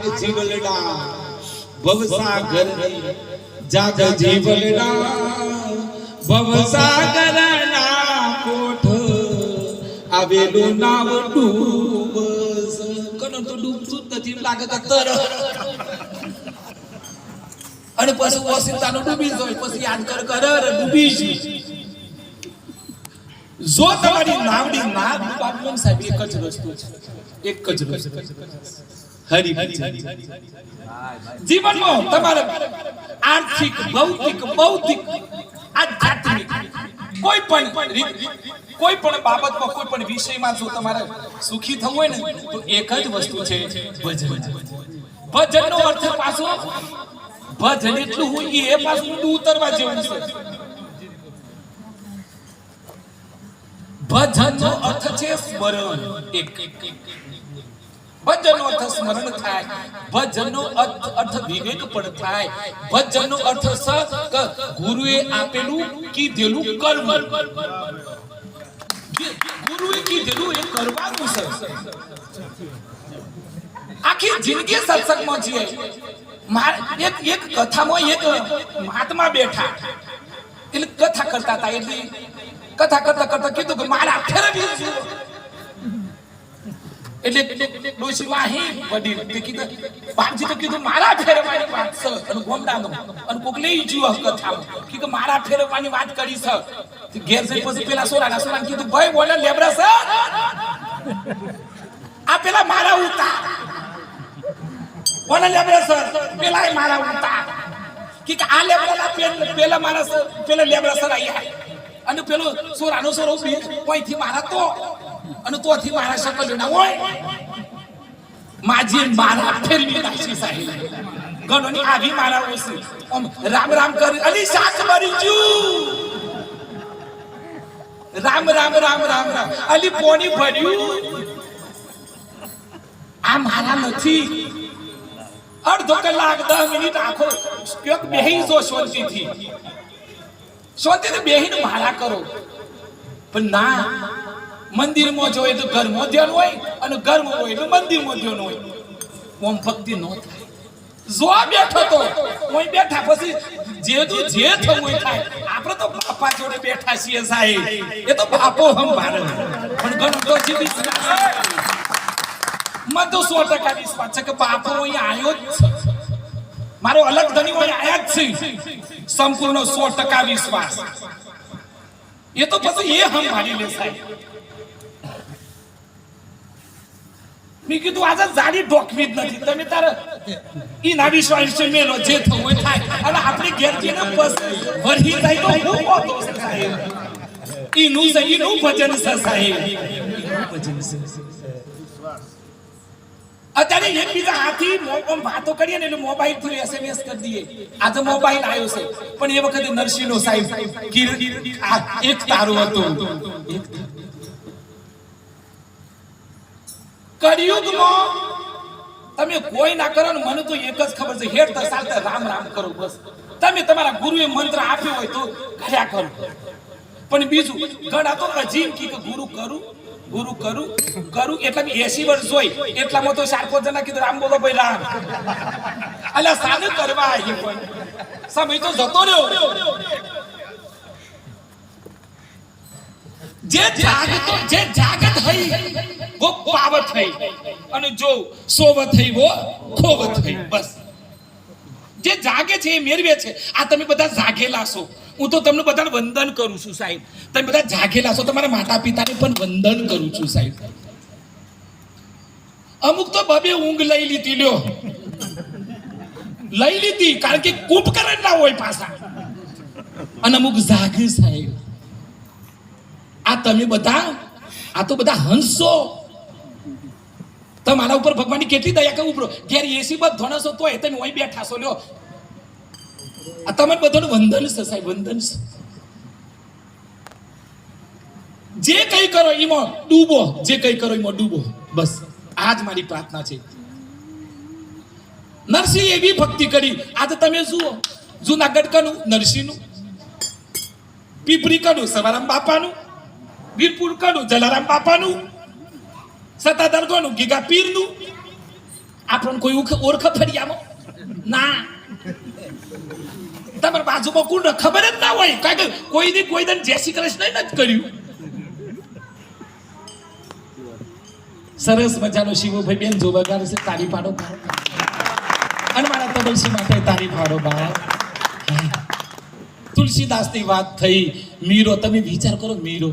જીવલડા ભવસાગરની જાગ જીવલડા ભવસાગરના કોઠ આવેલું નામ ડૂબસ કનો તો ડૂબતું જ નથી એમ લાગે કે તર અને પછી ઓસિતાનો ડૂબી જાય પછી યાદ કર કર અરે ડૂબી જ જો તમારી નાવડી ના ડૂબાડવું ને સાહેબ એક જ રસ્તો છે એક જ રસ્તો હરી જીવનમાં તમારે આર્થિક, ભૌતિક, બૌદ્ધિક, આધ્યાત્મિક કોઈ પણ કોઈ પણ બાબતમાં, કોઈ પણ વિષયમાં જો તમારે સુખી થવું હોય ને, તો એક જ વસ્તુ છે ભજન. ભજનનો અર્થ પાછો, ભજન એટલું હોય એ પાછું ઉતરવા જેવું છે ભજનનો અર્થ છે સ્મરણ. એક. ભજનનો અર્થ સ્મરણ થાય. ભજનનો અર્થ અર્થ વિવેક પણ થાય. ભજનનો અર્થ સ કીધેલું કર્મ. ગુરુએ આખી જિંદગી સત્સંગમાં છીએ. એક એક કથામાં એક મહાત્મા બેઠા. એટલે કથા કરતા હતા. એટલે કથા કરતા કરતા કીધું કે મારા ફેરવી એટલે ડોશી વાહી વડીલ. તે કીધું, બાપજી તો કીધું, મારા ફેરવાની વાત છે અને ગોમડાનો અને કોક લઈ જીવો કથામાં. કે મારા ફેરવાની વાત કરી છે તે ઘેર જઈ પછી પેલા સોરાના સોરાને કીધું, ભાઈ, બોલે, લેબરા, સર. આ પેલા મારા ઉતા. બોલે, લેબરા, સર. પેલા એ મારા ઉતા. કે કે આ લેબરા પેલા પેલા મારા સર, પેલા લેબરા સર આયા. અને પેલો સોરાનો સોરો કોઈથી મારા તો? અને તોથી મારા શકલ ના હોય. માજી મારા ફેરવી નાખી સાહેબ. ગણોની આવી મારા ઓછી. ઓમ રામ રામ કરી અલી શાક મરી જુ રામ રામ રામ રામ રામ. અલી પોની ભર્યું. આ મારા નથી. અડધો કલાક દસ મિનિટ આખો બેહી જો શાંતિથી શાંતિથી બેહીને મારા કરો. પણ ના, મંદિરમાં જોઈએ તો ઘરમાં ધ્યાન હોય અને ઘરમાં હોય તો મંદિરમાં ધ્યાન હોય. ઓમ ભક્તિ નો થાય. જો બેઠો તો, ઓય બેઠા પછી જે તો જે થવું થાય. આપણે તો બાપા જોડે બેઠા છીએ સાહેબ. એ તો બાપો હમ ભારત પણ ઘણું તો જીવી મને તો સો ટકા વિશ્વાસ છે કે બાપો અહીંયા આવ્યો જ મારો અલગ ધણી હોય આયા જ છે. સંપૂર્ણ સો ટકા વિશ્વાસ એ તો પછી એ હમ મારી લે સાહેબ મેં કીધું આજે જાડી ઢોકવી જ નથી તમે તારે ઈ ના વિશ્વાસ છે મેલો જે થવું હોય થાય અને આપણે ઘેર જઈને બસ વરહી જાય તો હું પોતો સાહેબ ઈનું છે ઈનું ભજન છે સાહેબ ઈનું ભજન છે અત્યારે એકબીજા હાથી વાતો કરીએ ને એટલે મોબાઈલથી એસએમએસ કરી દઈએ. આજે મોબાઈલ આવ્યો છે. પણ એ વખતે નરસિંહનો સાહેબ એક તારો હતો. કળિયુગમાં તમે કોઈ ના કરો ને મને તો એક જ ખબર છે. હેડ તો સાથે રામ રામ કરો બસ. તમે તમારા ગુરુએ મંત્ર આપ્યો હોય તો કર્યા કરો. પણ બીજું ઘણા તો અજીમ કે ગુરુ કરું. ગુરુ કરું? કરું એટલે એસી વર્ષ હોય. એટલામાં તો પાંચ જણા કીધું, રામ બોલો ભાઈ, રામ. અલ્યા સાને કરવા આવી પણ. સમય તો જતો રહ્યો. જે જાગતો, જે જાગત હઈ વો પાવત હઈ અને જો સોવત હઈ વો ખોવત હઈ બસ. જે જાગે છે, એ મેળવે છે. આ તમે બધા જાગેલા છો. હું તો તમને બધાને વંદન કરું છું સાહેબ. તમે બધા જાગેલા છો તમારા માતા પિતાને પણ વંદન કરું છું સાહેબ. અમુક તો બબે ઊંઘ લઈ લીધી, લ્યો. લઈ લીધી, કારણ કે કૂપકરણ ના હોય પાછા. અને અમુક જાગે સાહેબ. આ તમે બધા, આ તો બધા હંસો. તમારા ઉપર ભગવાનની કેટલી દયા કે ઉપરો ઘેર એસી બધ ધણસો તોય તમે અહીં બેઠા છો, લ્યો. આ તમારે બધાનું વંદન છે સાહેબ, વંદન છે. જે કઈ કરો એમાં ડૂબો. જે કઈ કરો એમાં ડૂબો. બસ, આ જ મારી પ્રાર્થના છે. નરસિંહ એવી ભક્તિ કરી. આજે તમે જુઓ જુનાગઢ કનું નરસિંહનું પીપરી કનું સવારામ બાપાનું વીરપુર કનું જલારામ બાપાનું સત્તાધાર કોનું ગીગા પીરનું આપણને કોઈ ઓળખ ફરિયામાં ના. તમારી બાજુમાં કોણ ખબર જ ના હોય. કારણ કે કોઈને કોઈ દન જય શ્રી કૃષ્ણ જ કર્યું. સરસ મજાનો શિવભાઈ બેન જોવા વગાડે છે. તારી પાડો. અને મારા તબલસી માટે તારી પાડો બા તુલસીદાસની વાત થઈ. મીરો, તમે વિચાર કરો, મીરો.